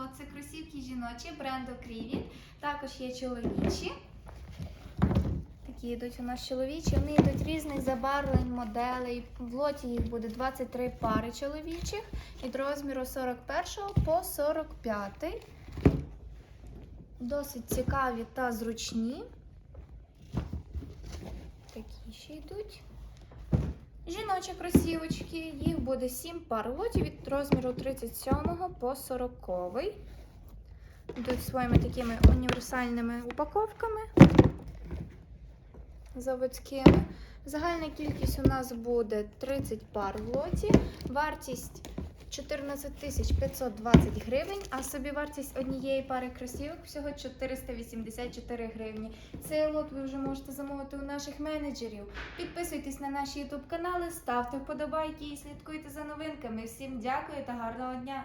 лот. Це кросівки жіночі бренду Крівіт. Також є чоловічі. Такі йдуть у нас чоловічі. Вони йдуть різних забарвлень, моделей. В лоті їх буде 23 пари чоловічих від розміру 41 по 45. Досить цікаві та зручні. Такі ще йдуть. Жіночі кросівочки, їх буде 7 пар лотів від розміру 37 по 40. Йдуть своїми такими універсальними упаковками заводськими. Загальна кількість у нас буде 30 пар в лоті. Вартість 14 520 гривень, а собі вартість однієї пари кросівок всього 484 гривні. Цей лот ви вже можете замовити у наших менеджерів. Підписуйтесь на наші YouTube канали, ставте вподобайки і слідкуйте за новинками. Всім дякую та гарного дня!